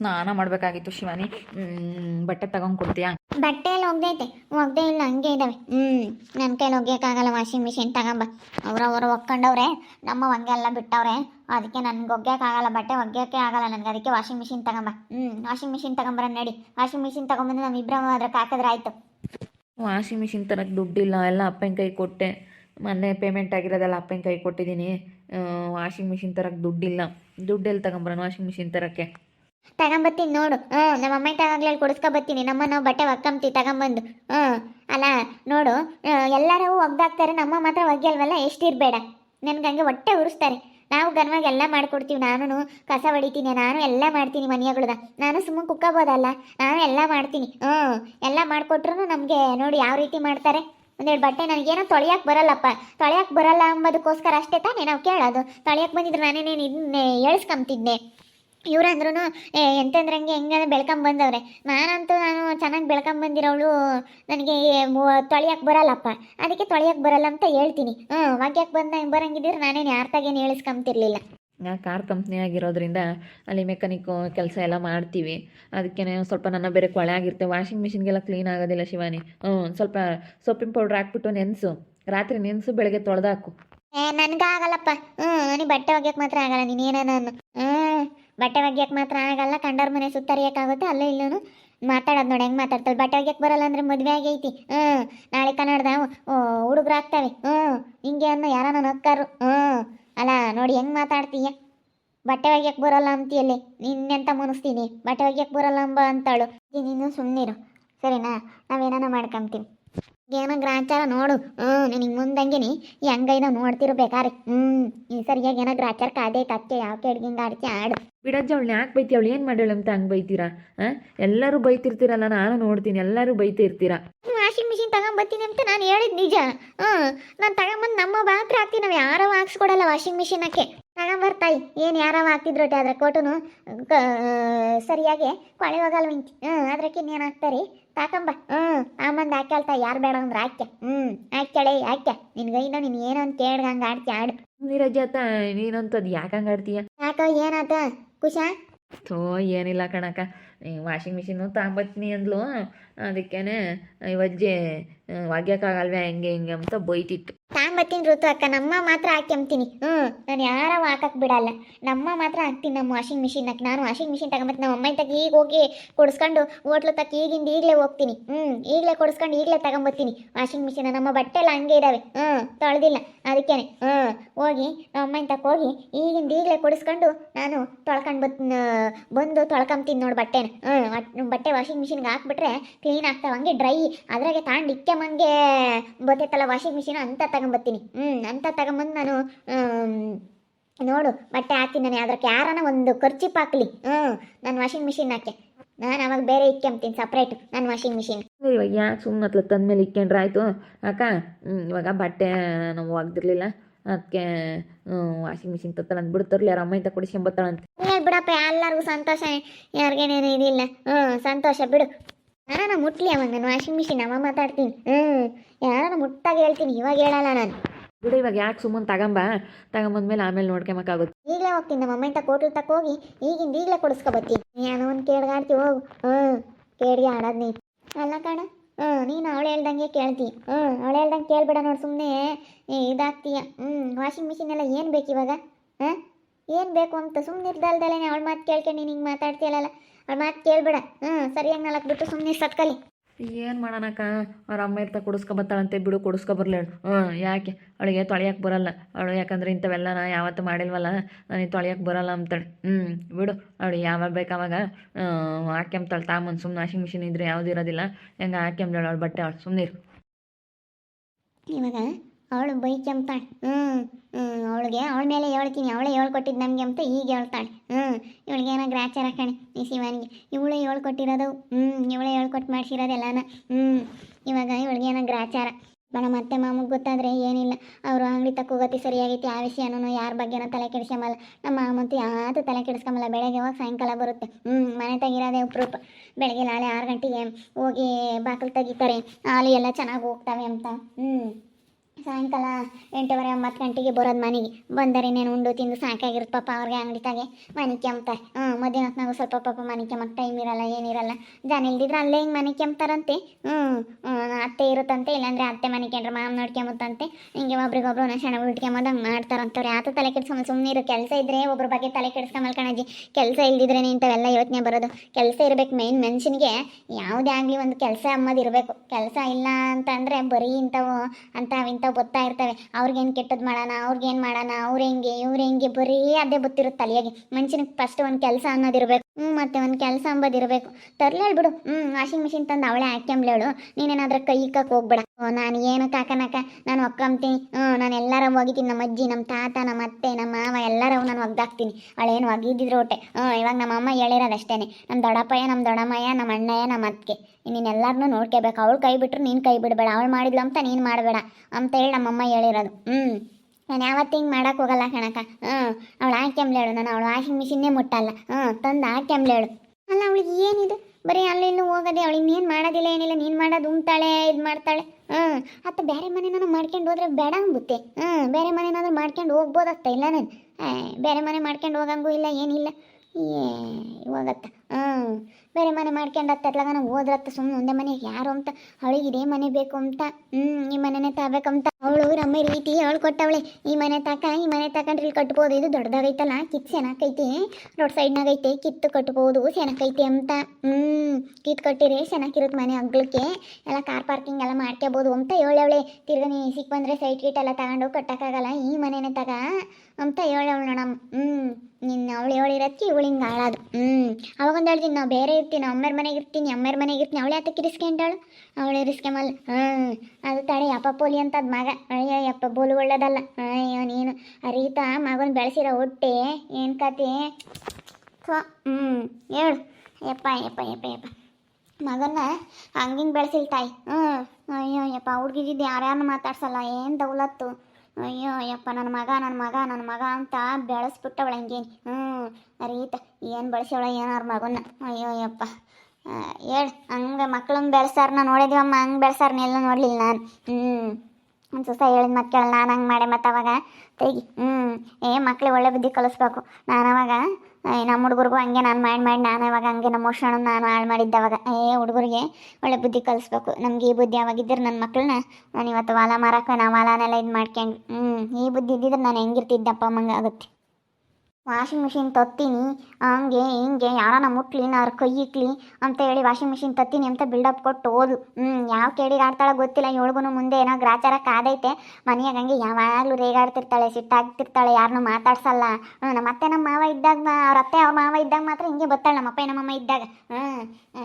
ಸ್ನಾನ ಮಾಡಬೇಕಾಗಿತ್ತು ಶಿವಾನಿ. ಬಟ್ಟೆ ತಗೊಂಡು ಕೊಡ್ತೀಯಾ? ಬಟ್ಟೆ ಎಲ್ಲ ಒಗ್ದೈತೆ. ಒಗ್ದೇ ಇಲ್ಲ ಹಂಗೆ ಇದಾವೆ. ಹ್ಞೂ ನನ್ನ ಕೈಲಿ ಒಗ್ಯೋಕ್ಕಾಗಲ್ಲ ವಾಷಿಂಗ್ ಮಿಷಿನ್ ತಗೊಂಬ. ಅವ್ರವ್ರು ಒಕ್ಕೊಂಡವ್ರೆ ನಮ್ಮ ಹಂಗೆ ಎಲ್ಲ ಬಿಟ್ಟವ್ರೆ. ಅದಕ್ಕೆ ನನ್ಗೆ ಒಗ್ಯೋಕ್ಕಾಗಲ್ಲ ಬಟ್ಟೆ ಒಗ್ಯೋಕ್ಕೆ ಆಗಲ್ಲ. ನನಗೆ ಅದಕ್ಕೆ ವಾಷಿಂಗ್ ಮಿಷಿನ್ ತಗೊಂಬ. ಹ್ಞೂ ವಾಷಿಂಗ್ ಮಿಷಿನ್ ತಗೊಂಬರ ನಡಿ. ವಾಷಿಂಗ್ ಮಿಷಿನ್ ತಗೊಂಬಂದ್ರೆ ನಮ್ಮ ಇಬ್ಬರ ಅದ್ರಕ್ಕೆ ಹಾಕಿದ್ರೆ ಆಯ್ತು. ವಾಷಿಂಗ್ ಮಿಷಿನ್ ತರಕ್ಕೆ ದುಡ್ಡಿಲ್ಲ ಎಲ್ಲ ಅಪ್ಪನ ಕೈ ಕೊಟ್ಟೆ. ಮೊನ್ನೆ ಪೇಮೆಂಟ್ ಆಗಿರೋದೆಲ್ಲ ಅಪ್ಪನ ಕೈ ಕೊಟ್ಟಿದ್ದೀನಿ ವಾಷಿಂಗ್ ಮಿಷಿನ್ ತರಕ್ಕೆ ದುಡ್ಡಿಲ್ಲ. ದುಡ್ಡೆಲ್ಲಿ ತಗೊಂಬರೋಣ ವಾಷಿಂಗ್ ಮಿಷಿನ್ ತರಕ್ಕೆ. ತಗೊಂಬತ್ತೀನಿ ನೋಡು. ಹ್ಞೂ ನಮ್ಮ ಅಮ್ಮ ತಗಾಗ್ಲಲ್ಲಿ ಕೊಡಿಸ್ಕೊಬತ್ತೀನಿ. ನಮ್ಮ ನಾವು ಬಟ್ಟೆ ಒಕ್ಕಂತೀವಿ ತಗೊಂಬಂದು. ಹ್ಞೂ ಅಲ್ಲ, ನೋಡು ಎಲ್ಲರೂ ಒಗ್ದಾಕ್ತಾರೆ. ನಮ್ಮ ಮಾತ್ರ ಒಗ್ಯಲ್ವಲ್ಲ ಎಷ್ಟಿರಬೇಡ. ನನ್ಗೆ ಹಂಗೆ ಹೊಟ್ಟೆ ಉರಿಸ್ತಾರೆ. ನಾವು ಗನ್ವಾಗಿ ಎಲ್ಲ ಮಾಡ್ಕೊಡ್ತೀವಿ. ನಾನು ಕಸ ಹೊಡಿತೀನಿ, ನಾನು ಎಲ್ಲ ಮಾಡ್ತೀನಿ ಮನೆಯಗಳದ ನಾನು ಸುಮ್ಮನೆ ಕುಕ್ಕಬೋದಲ್ಲ, ನಾನು ಎಲ್ಲ ಮಾಡ್ತೀನಿ. ಹ್ಞೂ ಎಲ್ಲ ಮಾಡಿಕೊಟ್ರು ನಮಗೆ ನೋಡಿ ಯಾವ ರೀತಿ ಮಾಡ್ತಾರೆ. ಒಂದೆರಡು ಬಟ್ಟೆ ನನಗೇನೋ ತೊಳೆಯಕ್ಕೆ ಬರಲ್ಲಪ್ಪ. ತೊಳೆಯಕ್ಕೆ ಬರಲ್ಲ ಅಂಬೋದಕ್ಕೋಸ್ಕರ ಅಷ್ಟೇ ತಾನೇ ನಾವು ಕೇಳೋದು. ತೊಳೆಯಕ್ಕೆ ಬಂದಿದ್ರೆ ನಾನೇನೇನು ಇದನ್ನೇ ಎಳ್ಸ್ಕೊಂತಿದ್ದೆ ಇವ್ರಂದ್ರೂ ಎಂತಂದ್ರಂಗೆ ಹೆಂಗೆ ಬೆಳ್ಕೊಂಬಂದವ್ರೆ ನಾನಂತೂ ನಾನು ಚೆನ್ನಾಗಿ ಬೆಳ್ಕೊಂಬಂದಿರೋಳು ನನಗೆ ತೊಳೆಯಕ್ಕೆ ಬರಲ್ಲಪ್ಪ. ಅದಕ್ಕೆ ತೊಳೆಯಕ್ಕೆ ಬರಲ್ಲ ಅಂತ ಹೇಳ್ತೀನಿ. ಹ್ಞೂ ವಾಕ್ಯಕ್ಕೆ ಬಂದ ಬರಂಗಿದ್ರೆ ನಾನೇನು ಯಾರ್ತಾಗೇನು ಹೇಳಿಸ್ಕೊಂತಿರ್ಲಿಲ್ಲ ನಾ ಕಾರ್ ಕಂಪ್ನಿ ಆಗಿರೋದ್ರಿಂದ ಅಲ್ಲಿ ಮೆಕ್ಯಾನಿಕ್ ಕೆಲಸ ಎಲ್ಲ ಮಾಡ್ತೀವಿ. ಅದಕ್ಕೆ ಸ್ವಲ್ಪ ನನ್ನ ಬೇರೆ ಕೊಳೆ ಆಗಿರುತ್ತೆ. ವಾಷಿಂಗ್ ಮಿಷಿನ್ಗೆಲ್ಲ ಕ್ಲೀನ್ ಆಗೋದಿಲ್ಲ ಶಿವಾನಿ. ಹ್ಞೂ ಸ್ವಲ್ಪ ಸೊಪ್ಪಿನ ಪೌಡ್ರ್ ಹಾಕ್ಬಿಟ್ಟು ನೆನೆಸು. ರಾತ್ರಿ ನೆನೆಸು ಬೆಳಗ್ಗೆ ತೊಳೆದಾಕು. ಏ ನನ್ಗಾಗಲ್ಲಪ್ಪ ಹ್ಞೂ ನನಗೆ ಬಟ್ಟೆ ಒಗ್ಯಕ್ಕೆ ಮಾತ್ರ ಆಗಲ್ಲ ನೀನೇನೋ ನಾನು. ಹ್ಞೂ ಬಟ್ಟೆ ಒಗ್ಯಕ್ಕೆ ಮಾತ್ರ ಆಗಲ್ಲ, ಕಂಡವ್ರ ಮನೆ ಸುತ್ತರಿಯಕ್ಕಾಗುತ್ತೆ ಅಲ್ಲೇ ಇಲ್ಲೂ ಮಾತಾಡೋದು ನೋಡಿ, ಹೆಂಗೆ ಮಾತಾಡ್ತಾಳೆ? ಬಟ್ಟೆ ಒಗ್ಯಕ್ಕೆ ಬರಲ್ಲ ಅಂದ್ರೆ ಮದುವೆ ಆಗೈತಿ. ಹ್ಞೂ ನಾಳೆ ಕನ್ನಡದ ಹುಡುಗರು ಆಗ್ತಾವೆ. ಹ್ಞೂ ಹಿಂಗೆ ಅನ್ನೋ ಯಾರನ್ನ ನಕ್ಕರು. ಹ್ಞೂ ಅಲ್ಲ, ನೋಡಿ, ಹೆಂಗೆ ಮಾತಾಡ್ತೀಯ? ಬಟ್ಟೆ ಒಗ್ಯಕ್ಕೆ ಬರಲ್ಲ ಅಂತೀಯಲ್ಲಿ, ನಿನ್ನೆಂತ ಮುನಿಸ್ತೀನಿ. ಬಟ್ಟೆ ಒಗ್ಯಕ್ಕೆ ಬರಲ್ಲ ಅಂಬ ಅಂತಾಳು. ನೀನು ಸುಮ್ಮನಿರು ಸರಿನಾ? ನಾವೇನೋ ಮಾಡ್ಕೊಂತೀವಿ ಏನೋ ಗ್ರಾಚಾರ ನೋಡು. ಹ್ಞೂ ನಿನಗೆ ಮುಂದಂಗೆನಿ ಹೆಂಗೈದ ನೋಡ್ತಿರು ಬೇಕಾರೆ ಹ್ಞೂ ಈ ಸರಿಯಾಗಿ ಏನೋ ಗ್ರಾಚಾರ ಕಾದೆ ತಕ್ಕೆ ಯಾವ ಕೆಡ್ಗಿಂಗ್ ಆಡ್ತಿ ಆಡು. ಬಿಡಜ್ಜ ಅವಳು ಯಾಕೆ ಬೈತಿ? ಅವಳು ಏನು ಮಾಡ್ಯಾಳ ಅಂತ ಹಂಗೆ ಬೈತೀರಾ? ಹಾಂ ಎಲ್ಲರೂ ಬೈತಿರ್ತೀರಲ್ಲ, ನಾನು ನೋಡ್ತೀನಿ. ಎಲ್ಲರೂ ಬೈತಿರ್ತೀರಾ? ವಾಷಿಂಗ್ ಮಿಷಿನ್ ತಗೊಂಬತ್ತೀನಿ ಅಂತ ನಾನು ಹೇಳಿದ್ ನಿಜ. ಹ್ಞೂ ನಾನು ತಗೊಂಬಂದು ನಮ್ಮ ಮಾತ್ರ ಹಾಕ್ತೀನಿ. ನಾವು ಯಾರೋ ಹಾಕ್ಸ್ಕೊಡಲ್ಲ ವಾಷಿಂಗ್ ಮಿಷಿನಕ್ಕೆ ತಗೊಂಬರ್ತಾಯಿ ಏನು ಯಾರೋ ಹಾಕ್ತಿದ್ರು ಅದ್ರ ಕೋಟುನು. ಸರಿಯಾಗಿ ಕೊಳೆ ಹೋಗಲ್ಲ ಇಂಚ್ ಹ್ಞೂ ಅದ್ರಕ್ಕೆ ಇನ್ನೇನು ಹಾಕ್ತಾರಿ? ತಾಕಂಬ ಹ್ಞೂ ಆಮಂದು ಹಾಕ್ಯಾಳ್ತಾ ಯಾರು ಬೇಡ ಅಂದ್ರೆ ಹಾಕ್ಯ. ಹ್ಞೂ ಹಾಕ್ಯಾಳೆ, ಹಾಕ್ಯ. ನಿನ್ಗೈನ ನಿನ್ ಏನೋ ಅಂತ ಕೇಳ್ದಂಗೆ ಆಡ್ತಿ ಆಡು ನೀರಜ್ಜಾತ ನೀನಂತದ್ ಯಾಕೆ ಯಾಕ ಆಡ್ತೀಯ? ಯಾಕೋ ಏನಾತ? ಕುಶ? ಥೋ ಏನಿಲ್ಲ ಕಣಕ್ಕ. ವಾಷಿಂಗ್ ಮಿಷಿನು ತಗೊಂಬತ್ತೀನಿ ಅಂದ್ಲು. ಅದಕ್ಕೇನೆ ಇವಜ್ಜೆ ಒಗ್ಯಕ್ಕಾಗಲ್ವೇ ಹೆಂಗೆ ಹಿಂಗೆ ಅಂತ ಬೈತಿತ್ತು. ತಾಂಬತ್ತೀನಿ ಋತು ಅಕ್ಕ, ನಮ್ಮ ಮಾತ್ರ ಹಾಕ್ಯಂತೀನಿ ಹ್ಞೂ ನಾನು ಯಾರ ಹಾಕಕ್ ಬಿಡಲ್ಲ. ನಮ್ಮ ಮಾತ್ರ ಹಾಕ್ತೀನಿ ನಮ್ಮ ವಾಷಿಂಗ್ ಮಿಷಿನ್ ಹಾಕಿ ನಾನು ವಾಷಿಂಗ್ ಮಿಷಿನ್ ತಗೊಂಬತ್ತೀನಿ ನಮ್ಮ ಅಮ್ಮನ ತಗ ಈಗ ಹೋಗಿ ಕೊಡಿಸ್ಕೊಂಡು ಹೋಟ್ಲು ತಕ್ಕ ಈಗಿಂದ ಈಗಲೇ ಹೋಗ್ತೀನಿ. ಹ್ಞೂ ಈಗಲೇ ಕೊಡಿಸ್ಕೊಂಡು ಈಗಲೇ ತಗೊಂಬತ್ತೀನಿ ವಾಷಿಂಗ್ ಮಿಷಿನ ನಮ್ಮ ಬಟ್ಟೆ ಎಲ್ಲ ಹಂಗೆ ಇದ್ದಾವೆ ಹ್ಞೂ ತೊಳೆದಿಲ್ಲ ಅದಕ್ಕೇ ಹ್ಞೂ ಹೋಗಿ ನಮ್ಮ ಅಮ್ಮನ ತಕ್ಕ ಹೋಗಿ ಈಗಿಂದ ಈಗಲೇ ಕೊಡಿಸ್ಕೊಂಡು ನಾನು ತೊಳ್ಕೊಂಡು ಬತ್ ಬಂದು ತೊಳ್ಕೊಂತೀನಿ ನೋಡಿ ಬಟ್ಟೆನ. ಹ್ಞೂ ಬಟ್ಟೆ ವಾಷಿಂಗ್ ಮಿಷಿನ್ಗೆ ಹಾಕ್ಬಿಟ್ರೆ ಕ್ಲೀನ್ ಆಗ್ತಾವ. ಹಂಗೆ ಡ್ರೈ ಅದ್ರಾಗೆ ತಾಂಡು ಇಕ್ಕೆ ಮಂಗೆ ಬರ್ತೈತಲ್ಲ ವಾಷಿಂಗ್ ಮಿಷಿನ್ ಅಂತ ತಗೊಂಬತ್ತೀನಿ. ಹ್ಞೂ ಅಂತ ತಗೊಂಬಂದು ನಾನು ನೋಡು ಬಟ್ಟೆ ಹಾಕ್ತೀನಿ ನಾನು. ಅದಕ್ಕೆ ಯಾರನ್ನ ಒಂದು ಖರ್ಚಿಪ್ ಹಾಕ್ಲಿ. ಹ್ಞೂ ನಾನು ವಾಷಿಂಗ್ ಮಿಷಿನ್ ಹಾಕೆ ನಾನು ಅವಾಗ ಬೇರೆ ಇಕ್ಕೊಂಬ್ತೀನಿ ಸಪ್ರೇಟ್ ನನ್ನ ವಾಷಿಂಗ್ ಮಿಷಿನ್ ಇವಾಗ ಯಾಕೆ ಸುಮ್ಮನೆ ಹತ್ಲ ತಂದ್ಮೇಲೆ ಇಕ್ಕೊಂಡ್ರೆ ಆಯಿತು. ಅಕ್ಕ ಇವಾಗ ಬಟ್ಟೆ ನಾವು ಒಗ್ದಿರ್ಲಿಲ್ಲ. ಅದಕ್ಕೆ ವಾಷಿಂಗ್ ಮಿಷಿನ್ ತತ್ತಲ್ಲ ಅಂತ ತರಲಿ ಯಾರು ಅಮ್ಮ ಇಂತ ಕೊಡಿಸ್ಕೊಂಬತ್ತಾಳಂತೆ ಹೇಳಿ ಬಿಡಪ್ಪ ಎಲ್ಲರಿಗೂ ಸಂತೋಷ. ಯಾರಿಗೇನೇನು ಇದಿಲ್ಲ. ಹ್ಞೂ ಸಂತೋಷ ಬಿಡು. ಯಾರನ್ನ ಮುಟ್ಲಿ ಅವಾಗ ನಾನು ವಾಷಿಂಗ್ ಮಿಷಿನ್ ಅಮ್ಮ ಮಾತಾಡ್ತೀನಿ. ಹ್ಞೂ ಯಾರನ್ನ ಮುಟ್ಟಾಗ ಹೇಳ್ತೀನಿ ಇವಾಗ ಹೇಳಲ್ಲ ನಾನು. ಬಿಡು ಇವಾಗ ಯಾಕೆ ಸುಮ್ಮನೆ ತಗೊಂಬ? ತಗೊಂಬಂದ್ಮೇಲೆ ಆಮೇಲೆ ನೋಡ್ಕೊಬೇಕಾಗುತ್ತೆ ಈಗಲೇ ಹೋಗ್ತೀನಿ ನಮ್ಮ ಅಮ್ಮ ಕೋಟಲ್ ತಕ್ಕ ಹೋಗಿ ಈಗಿಂದ ಈಗಲೇ ಕೊಡಿಸ್ಕೊಬತ್ತೀನಿ ಏನೋ ಒಂದು ಹೋಗು. ಹ್ಞೂ ಕೇಳಿ ಆಡೋದು ನೀ. ಅಲ್ಲ ಕಣ ಹ್ಞೂ ನೀನು ಅವಳು ಹೇಳ್ದಂಗೆ ಕೇಳ್ತಿ. ಹ್ಞೂ ಅವಳು ಹೇಳ್ದಂಗೆ ಕೇಳ್ಬೇಡ ನೋಡಿ ಸುಮ್ಮನೆ ಇದಾಗ್ತೀಯ. ಹ್ಞೂ ವಾಷಿಂಗ್ ಮಿಷಿನ್ ಎಲ್ಲ ಏನು ಬೇಕು ಇವಾಗ ಹಾಂ? ಏನು ಬೇಕು ಅಂತ ಸುಮ್ಮನೆ ಇರ್ದಲ್ದಲ್ಲೇ ಅವಳು ಮಾತು ಕೇಳ್ಕೊಂಡು ನೀನು ಹಿಂಗೆ ಮಾತಾಡ್ತೀಯಲ್ಲ ಅವಳ ಮಾತು ಕೇಳ್ಬೇಡ. ಹ್ಞೂ ಸರಿಯಾಗಿ ನಾಲ್ಕು ಬಿಟ್ಟು ಸುಮ್ಮನೆ ಸತ್ಕಲಿ ಏನು ಮಾಡೋಣಕ್ಕ? ಅವ್ರ ಅಮ್ಮ ಇರ್ತಾ ಕೊಡಿಸ್ಕೊಬತ್ತಾಳಂತೆ ಬಿಡು ಕೊಡಿಸ್ಕೊಬರ್ಲಿ ಹೇಳು ಹ್ಞೂ ಯಾಕೆ? ಅವಳಿಗೆ ತೊಳೆಯಕ್ಕೆ ಬರಲ್ಲ. ಅವಳು ಯಾಕಂದ್ರೆ ಇಂಥವೆಲ್ಲ ನಾ ಯಾವತ್ತೂ ಮಾಡಿಲ್ವಲ್ಲ ನನಗೆ ತೊಳೆಯಕ್ಕೆ ಬರಲ್ಲ ಅಂತಾಳೆ. ಹ್ಞೂ ಬಿಡು. ಅವಳು ಯಾವಾಗ ಬೇಕು ಅವಾಗ ಹಾಕ್ಯಂಬ್ತಾಳೆ. ತಾಮನ್ ಸುಮ್ಮನೆ ವಾಷಿಂಗ್ ಮಿಷಿನ್ ಇದ್ರೆ ಯಾವ್ದು ಇರೋದಿಲ್ಲ. ಹೆಂಗೆ ಹಾಕ್ಯಂಬ್ದಾಳೆ ಅವಳು ಬಟ್ಟೆ ಅವಳು. ಸುಮ್ಮನೆ ಇರು. ಇವಾಗ ಅವಳು ಬೈಕೆಂಬ್ತಾಳೆ. ಹ್ಞೂ ಹ್ಞೂ ಅವಳಿಗೆ, ಅವಳ ಮೇಲೆ ಹೇಳ್ತೀನಿ, ಅವಳೇ ಹೇಳ್ಕೊಟ್ಟಿದ್ದು ನಮಗೆ ಅಂತ ಈಗ ಹೇಳ್ತಾಳೆ. ಹ್ಞೂ ಇವಳಿಗೆ ಏನೋ ಗ್ರಾಚಾರ ಕಣೆ, ಈ ಶಿವನಿಗೆ. ಇವಳೇ ಹೇಳ್ಕೊಟ್ಟಿರೋದು ಹ್ಞೂ ಇವಳೇ ಹೇಳ್ಕೊಟ್ಟು ಮಾಡಿಸಿರೋದೆಲ್ಲನ. ಹ್ಞೂ ಇವಾಗ ಇವಳಿಗೆ ಏನೋ ಗ್ರಾಚಾರ. ಬಣ, ಮತ್ತೆ ಮಾಮಗೆ ಗೊತ್ತಾದರೆ ಏನಿಲ್ಲ. ಅವರು ಅಂಗಡಿ ತಕ್ಕ ಹೋಗತಿ ಸರಿಯಾಗೈತಿ, ಆ ವಿಷಯನೂ ಯಾರ ಬಗ್ಗೆನೂ ತಲೆ ಕೆಡಿಸ್ಕೊಂಬಲ್ಲ. ನಮ್ಮ ಮಾಮಂತೂ ಯಾವುದು ತಲೆ ಕೆಡಿಸ್ಕೊಂಬಲ್ಲ. ಬೆಳಗ್ಗೆ ಹೋಗಿ ಸಾಯಂಕಾಲ ಬರುತ್ತೆ. ಹ್ಞೂ ಮನೆ ತೆಗಿರೋದೇ ಉಪ್ರೂಪ ಬೆಳಗ್ಗೆ ನಾಳೆ ಆರು ಗಂಟೆಗೆ ಹೋಗಿ ಬಾಗಿಲು ತೆಗಿತಾರೆ. ಹಾಲು ಎಲ್ಲ ಚೆನ್ನಾಗಿ ಹೋಗ್ತವೆ ಅಂತ. ಹ್ಞೂ ಸಾಯಂಕಾಲ ಎಂಟೂವರೆ ಒಂಬತ್ತು ಗಂಟೆಗೆ ಬರೋದು ಮನೆಗೆ. ಬಂದರೆ ಇನ್ನೇನು ಉಂಡು ತಿಂದು ಸಾಕಾಗಿರುತ್ತೆ ಪಾಪ ಅವ್ರಿಗೆ ಅಂಗಡಿತಾಗೆ ಮನೆ ಕೆಮ್ತಾರೆ ಹ್ಞೂ ಮಧ್ಯಾಹ್ನ ಹೊತ್ನಾಗ ಸ್ವಲ್ಪ ಪಾಪ ಮನೆ ಕೆಮ್ಮಕ್ಕೆ ಟೈಮ್ ಇರಲ್ಲ ಏನಿರಲ್ಲ ಜನ ಇಲ್ದಿದ್ರೆ ಅಲ್ಲೇ ಹಿಂಗೆ ಮನೆ ಕೆಮ್ತಾರಂತೆ. ಹ್ಞೂ ಅತ್ತೆ ಇರುತ್ತಂತೆ, ಇಲ್ಲಾಂದರೆ ಅತ್ತೆ ಮನೆ ಕೆಂಡ್ರೆ ಮಾಮ್ ನೋಡ್ಕೊಂಬತ್ತಂತೆ ಹಿಂಗೆ ಒಬ್ರಿಗೊಬ್ರು ಸಣ್ಣ ಬಿಟ್ಕೊಂಬೋದು ಹಂಗೆ ಮಾಡ್ತಾರಂತವ್ರು. ಯಾತ ತಲೆ ಕೆಡ್ಸ್ಕೊಂಬ ಸುಮ್ಮನೆ ಇರೋ. ಕೆಲಸ ಇದ್ರೆ ಒಬ್ರ ಬಗ್ಗೆ ತಲೆ ಕೆಡ್ಸ್ಕೊಂಬಲ್ ಕಣಜ್ಜಿ. ಕೆಲಸ ಇಲ್ದಿದ್ರೆ ಇಂಥವೆಲ್ಲ ಯೋಚನೆ ಬರೋದು. ಕೆಲಸ ಇರಬೇಕು ಮೇನ್ ಮನುಷ್ಯನಿಗೆ ಯಾವುದೇ ಆಗಲಿ ಒಂದು ಕೆಲಸ ಅಮ್ಮದಿರಬೇಕು. ಇರಬೇಕು ಕೆಲಸ ಇಲ್ಲ ಅಂತಂದರೆ ಬರೀ ಇಂಥವು ಅಂತ ಇಂಥವು ಗೊತ್ತಾ ಇರ್ತವೆ ಅವ್ರಿಗೇನು ಕೆಟ್ಟದ್ದು ಮಾಡೋಣ, ಅವ್ರಿಗೇನು ಮಾಡೋಣ, ಅವ್ರು ಹೆಂಗೆ, ಇವ್ರು ಹೆಂಗೆ ಬರೀ ಅದೇ ಗೊತ್ತಿರುತ್ತೆ ತಲೆಯಾಗೆ. ಮನುಷ್ಯನಿಗೆ ಫಸ್ಟ್ ಒಂದು ಕೆಲಸ ಅನ್ನೋದಿರಬೇಕು ಹ್ಞೂ ಮತ್ತೆ ಒಂದು ಕೆಲಸ ಅಂಬೋದು ಇರಬೇಕು. ತರ್ಲೇಳು ಬಿಡು ಹ್ಞೂ ವಾಷಿಂಗ್ ಮಿಷಿನ್ ತಂದು ಅವಳೇ ಹಾಕ್ಯಂಬ್ಲೇಳು ನೀನೇನಾದ್ರೂ ಕೈ ಇಕ್ಕಕ್ಕೆ ಹೋಗ್ಬೇಡ. ಓ, ನಾನು ಏನು ಕಾಕನಕ ನಾನು ಒಕ್ಕಂತೀನಿ ಹ್ಞೂ ನಾನು ಎಲ್ಲರ ಒಗಿತೀನಿ. ನಮ್ಮ ಅಜ್ಜಿ ನಮ್ಮ ತಾತ ನಮ್ಮ ಅತ್ತೆ ನಮ್ಮ ಮಾವ ಎಲ್ಲರೂ ನಾನು ಒಗ್ದಾಕ್ತೀನಿ. ಅವಳೇನು ಒಗಿದಿದ್ರು ಒಟ್ಟೆ ಹ್ಞೂ ಇವಾಗ ನಮ್ಮ ಅಮ್ಮ ಹೇಳಿರೋದು ಅಷ್ಟೇ ನಮ್ಮ ದೊಡ್ಡಪ್ಪಯ್ಯ ನಮ್ಮ ದೊಡ್ಡಮ್ಮಯ್ಯ ನಮ್ಮ ಅಣ್ಣಯ್ಯ ನಮ್ಮ ಅತ್ತಿಗೆ. ನೀನೆಲ್ಲರನ್ನೂ ನೋಡ್ಕೋಬೇಕು. ಅವಳು ಕೈ ಬಿಟ್ರು ನೀನು ಕೈ ಬಿಡಬೇಡ. ಅವಳು ಮಾಡಿದ್ಲು ಅಂತ ನೀನು ಮಾಡಬೇಡ. ಅಂತ ಹೇಳಿ ನಮ್ಮಮ್ಮ ಹೇಳಿರೋದು. ಹ್ಞೂ. ನಾನು ಯಾವತ್ತು ಹಿಂಗೆ ಮಾಡೋಕೆ ಹೋಗಲ್ಲ ಕಣಕ್ಕ. ಹ್ಞೂ ಅವಳು ಹಾಕ್ಯಂಬ್ಲೇಳು ನಾನು ಅವಳು ವಾಷಿಂಗ್ ಮಿಷಿನ್ನೇ ಮುಟ್ಟಲ್ಲ. ಹ್ಞೂ ತಂದು ಹಾಕ್ಯಂಬ್ಲೇಳು ಅಲ್ಲ, ಅವಳಿಗೆ ಏನಿದು? ಬರೀ ಅಲ್ಲಿಂದ ಹೋಗೋದೇ ಅವಳು ಇನ್ನೇನು ಮಾಡೋದಿಲ್ಲ, ಏನಿಲ್ಲ, ನೀನು ಮಾಡೋದು ಉಂಟಾಳೆ ಇದು ಮಾಡ್ತಾಳೆ. ಹ್ಞೂ ಅತ್ತ ಬೇರೆ ಮನೆನಾದ್ರೂ ಮಾಡ್ಕೊಂಡು ಹೋದ್ರೆ ಬೇಡ ಅಂಬುತ್ತೆ. ಹ್ಞೂ ಬೇರೆ ಮನೆನಾದ್ರು ಮಾಡ್ಕೊಂಡು ಹೋಗ್ಬೋದತ್ತ ಇಲ್ಲ ನಾನು? ಬೇರೆ ಮನೆ ಮಾಡ್ಕೊಂಡು ಹೋಗಂಗೂ ಇಲ್ಲ, ಏನಿಲ್ಲ. ಏ ಹೋಗತ್ತ ಹ್ಞೂ ಬೇರೆ ಮನೆ ಮಾಡ್ಕೊಂಡು ಹತ್ತತ್ಲಾಗ ನಾವು ಹೋದ್ರತ್ತ ಸುಮ್ಮನೆ ಒಂದೇ ಮನೆ. ಯಾರು ಅಂತ? ಅವಳಿಗೆ ಇದೇ ಮನೆ ಬೇಕು ಅಂತ. ಹ್ಞೂ ಈ ಮನೆನೇ ತಗೋಬೇಕಂತ ಅವಳು ನಮ್ಮ ರೀತಿ ಕೊಟ್ಟವಳೆ. ಈ ಮನೆ ತಕ, ಈ ಮನೆ ತಕೊಂಡ್ರೆ ಇಲ್ಲಿ ಕಟ್ಬೋದು. ಇದು ದೊಡ್ಡದಾಗೈತಲ್ಲ, ಕಿತ್ ಚೆನ್ನಾಗೈತಿ ರೋಡ್ ಸೈಡ್ನಾಗೈತೆ, ಕಿತ್ತು ಕಟ್ಬೋದು ಚೆನ್ನಾಗೈತಿ ಅಂತ. ಹ್ಞೂ ಕಿತ್ತು ಕಟ್ಟಿರಿ ಚೆನ್ನಾಗಿರುತ್ತೆ ಮನೆ ಅಗ್ಲಕ್ಕೆ ಎಲ್ಲ ಕಾರ್ ಪಾರ್ಕಿಂಗ್ ಎಲ್ಲ ಮಾಡ್ಕೋಬೋದು ಅಂತ ಹೇಳವಳೆ ತಿರ್ಗ ನೀ ಸಿಕ್ ಬಂದರೆ ಸೈಟ್ ಗೀಟ್ ಎಲ್ಲ ತಗೊಂಡು ಕಟ್ಟಕ್ಕಾಗಲ್ಲ. ಈ ಮನೆನೇ ತಗ ಅಂತ ಹೇಳವಳು ನೋಡಮ್ಮ. ಹ್ಞೂ ನಿನ್ನ ಅವಳು ಹೇಳಿರೋದಕ್ಕೆ ಇವಳು ಹಿಂಗೆ ಹಾಳಾದು ಹ್ಞೂ ಅವಾಗೊಂದು ಹೇಳ್ತೀನಿ ನಾವು ಬೇರೆ ಇರ್ತೀನಿ, ಅಮ್ಮರ ಮನೆಗೆ ಇರ್ತೀನಿ, ಅಮ್ಮರ ಮನೆಗೆ ಇರ್ತೀನಿ, ಅವಳು ಯಾತಕ್ಕೆ ಇರಿಸ್ಕೊಂಡಾಳು ಅವಳು ಇರಿಸ್ಕೊಂಬಲ್ಲ ಹ್ಞೂ ಅದು ತಡೆ ಅಪ್ಪ ಪೋಲಿ ಅಂತ ಮಗ. ಅಯ್ಯೋ ಅಪ್ಪ ಬೋಲು ಒಳ್ಳೇದಲ್ಲ. ಅಯ್ಯೋ, ನೀನು ಅರೀತಾ ಮಗನ ಬೆಳೆಸಿರೋ ಹೊಟ್ಟೆ, ಏನು ಕತೆ ಹ್ಞೂ ಹೇಳು. ಯಪ್ಪ ಯಪ್ಪ ಯಪ್ಪ ಯಪ್ಪ. ಮಗನ ಹಂಗಿಂಗೆ ಬೆಳೆಸಿಲ್ ತಾಯಿ. ಹ್ಞೂ ಅಯ್ಯೋ, ಯಪ್ಪ ಹುಡ್ಗಿದ್ದು ಯಾರ್ಯಾರು ಮಾತಾಡ್ಸಲ್ಲ, ಏನು ದೌಲತ್ತು. ಅಯ್ಯೋ, ಅಯ್ಯಪ್ಪ, ನನ್ನ ಮಗ ನನ್ನ ಮಗ ನನ್ನ ಮಗ ಅಂತ ಬೆಳೆಸ್ಬಿಟ್ಟವಳ ಹಂಗೇನು. ಹ್ಞೂ ರೀತ, ಏನು ಬೆಳೆಸವಳ ಅವ್ರ ಮಗನ್ನ ಅಯ್ಯೋ ಯಪ್ಪ ಹೇಳು, ಹಂಗೆ ಮಕ್ಳನ್ನ ಬೆಳೆಸಾರ ನಾನು ನೋಡಿದ್ವಮ್ಮ ಹಂಗೆ ಬೆಳೆಸಾರ ಎಲ್ಲ ನೋಡಲಿಲ್ಲ ನಾನು. ಹ್ಞೂ ಒಂದು ಸೊಸ ಹೇಳಿದ ಮತ್ತೆ ಕೇಳಲ್ಲ, ನಾನು ಹಂಗೆ ಮಾಡೆ ಮತ್ತು ಅವಾಗ? ತೆಗಿ. ಹ್ಞೂ ಏ, ಮಕ್ಳಿಗೆ ಒಳ್ಳೆ ಬುದ್ಧಿ ಕಲಿಸ್ಬೇಕು. ನಾನು ಅವಾಗ ನಮ್ಮ ಹುಡುಗರಿಗೂ ಹಂಗೆ ನಾನು ಮಾಡಿ ಮಾಡಿ, ನಾನು ಅವಾಗ ಹಂಗೆ ನಮ್ಮ ಮೋಷಣ ನಾನು ಹಾಳು ಮಾಡಿದ್ದೆ ಅವಾಗ. ಏ, ಹುಡುಗರಿಗೆ ಒಳ್ಳೆ ಬುದ್ಧಿ ಕಲಿಸ್ಬೇಕು. ನಮ್ಗೆ ಈ ಬುದ್ಧಿ ಅವಾಗಿದ್ದರೆ ನನ್ನ ಮಕ್ಕಳನ್ನ ನಾನು ಇವತ್ತು ಹೊಲ ಮಾರಕ್ಕೆ ನಾವು ಹೊಲನೆಲ್ಲ ಇದು ಮಾಡ್ಕೊಂಡು ಹ್ಞೂ ಈ ಬುದ್ಧಿ ಇದ್ದಿದ್ರೆ ನಾನು ಹೆಂಗಿರ್ತಿದ್ದಪ್ಪ ಅಮ್ಮಂಗೆ ಆಗುತ್ತೆ. ವಾಷಿಂಗ್ ಮಿಷಿನ್ ತತ್ತೀನಿ, ಹಂಗೆ ಹಿಂಗೆ ಯಾರನ್ನ ಮುಟ್ಲಿ ನಾರು ಕೈ ಇಕ್ಲಿ ಅಂತ ಹೇಳಿ ವಾಷಿಂಗ್ ಮಿಷಿನ್ ತತ್ತೀನಿ ಅಂತ ಬಿಲ್ಡಪ್ ಕೊಟ್ಟು ಓದು. ಹ್ಞೂ ಯಾವ ಕೇಳಿಗೆ ಆಡ್ತಾಳೋ ಗೊತ್ತಿಲ್ಲ ಇವಳಿಗೂ ಮುಂದೆ ಏನೋ ಗ್ರಾಚಾರ ಕಾದೈತೆ. ಮನೆಯಾಗ ಹಂಗೆ ಯಾವಾಗಲೂ ರೇಗಾಡ್ತಿರ್ತಾಳೆ ಸಿಟ್ಟಾಗ್ತಿರ್ತಾಳೆ ಯಾರನ್ನೂ ಮಾತಾಡ್ಸಲ್ಲ. ಹ್ಞೂ ನಮ್ಮ ಅತ್ತೆ ನಮ್ಮ ಮಾವ ಇದ್ದಾಗ ಅವ್ರ ಅತ್ತೆ ಅವ್ರ ಮಾವ ಇದ್ದಾಗ ಮಾತ್ರ ಹಿಂಗೆ ಬರ್ತಾಳೆ ನಮ್ಮ ಅಪ್ಪ ನಮ್ಮಮ್ಮ ಇದ್ದಾಗ. ಹ್ಞೂ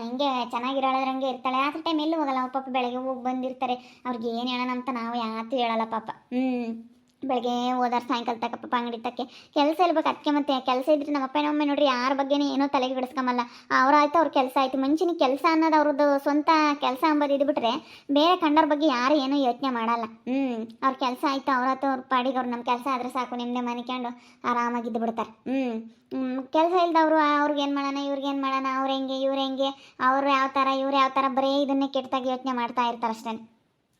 ಹಿಂಗೆ ಚೆನ್ನಾಗಿರೋದ್ರಂಗೆ ಇರ್ತಾಳೆ. ಆ ಟೈಮ್ ಎಲ್ಲೂ ಹೋಗಲ್ಲ, ಅವ್ರ ಪಾಪ ಬೆಳಗ್ಗೆ ಹೋಗಿ ಬಂದಿರ್ತಾರೆ. ಅವ್ರಿಗೆ ಏನು ಹೇಳೋಣ ಅಂತ ನಾವು ಯಾವತ್ತೂ ಹೇಳಲ್ಲ ಪಾಪ. ಹ್ಞೂ ಬೆಳಗ್ಗೆ ಹೋದಾರ ಸಾಯಂಕಾಲ ತಕ್ಕ ಪಾಪ ಅಂಗಡಿ ತಕ್ಕೆ ಕೆಲಸ ಇರ್ಬೇಕು ಅದಕ್ಕೆ ಮತ್ತೆ ಕೆಲಸ ಇದ್ರೆ ನಮ್ಮ ಅಪ್ಪನ ಅಮ್ಮ ನೋಡ್ರಿ ಯಾರ ಬಗ್ಗೆನೇ ಏನೋ ತಲೆಗೆ ಬಿಡಿಸ್ಕೊಂಬಲ್ಲ. ಅವ್ರಾಯ್ತು ಅವ್ರ ಕೆಲಸ ಆಯ್ತು. ಮುಂಚಿನ ಕೆಲಸ ಅನ್ನೋದು ಅವ್ರದ್ದು ಸ್ವಂತ ಕೆಲಸ ಅಂಬೋದು ಇದ್ಬಿಟ್ರೆ ಬೇರೆ ಕಂಡವ್ರ ಬಗ್ಗೆ ಯಾರು ಏನೂ ಯೋಚನೆ ಮಾಡಲ್ಲ. ಹ್ಞೂ ಅವ್ರ ಕೆಲಸ ಆಯ್ತು ಅವ್ರಾಯ್ತು ಅವ್ರ ಪಾಡಿಗೆ ಅವ್ರು ನಮ್ಮ ಕೆಲಸ ಆದರೆ ಸಾಕು ನಿಮ್ಮನೆ ಮನಿಕೊಂಡು ಆರಾಮಾಗಿದ್ದು ಬಿಡ್ತಾರೆ. ಹ್ಞೂ ಕೆಲಸ ಇಲ್ದವರು ಅವ್ರಿಗೆ ಏನು ಮಾಡೋಣ, ಇವ್ರಿಗೆ ಏನು ಮಾಡೋಣ, ಅವ್ರು ಹೆಂಗೆ, ಇವ್ರು ಹೆಂಗೆ, ಅವ್ರು ಯಾವ ಥರ ಇವ್ರು ಯಾವ ಥರ ಬರೀ ಇದನ್ನೇ ಕೆಟ್ಟದಾಗಿ ಯೋಚನೆ ಮಾಡ್ತಾ ಇರ್ತಾರೆ ಅಷ್ಟೇ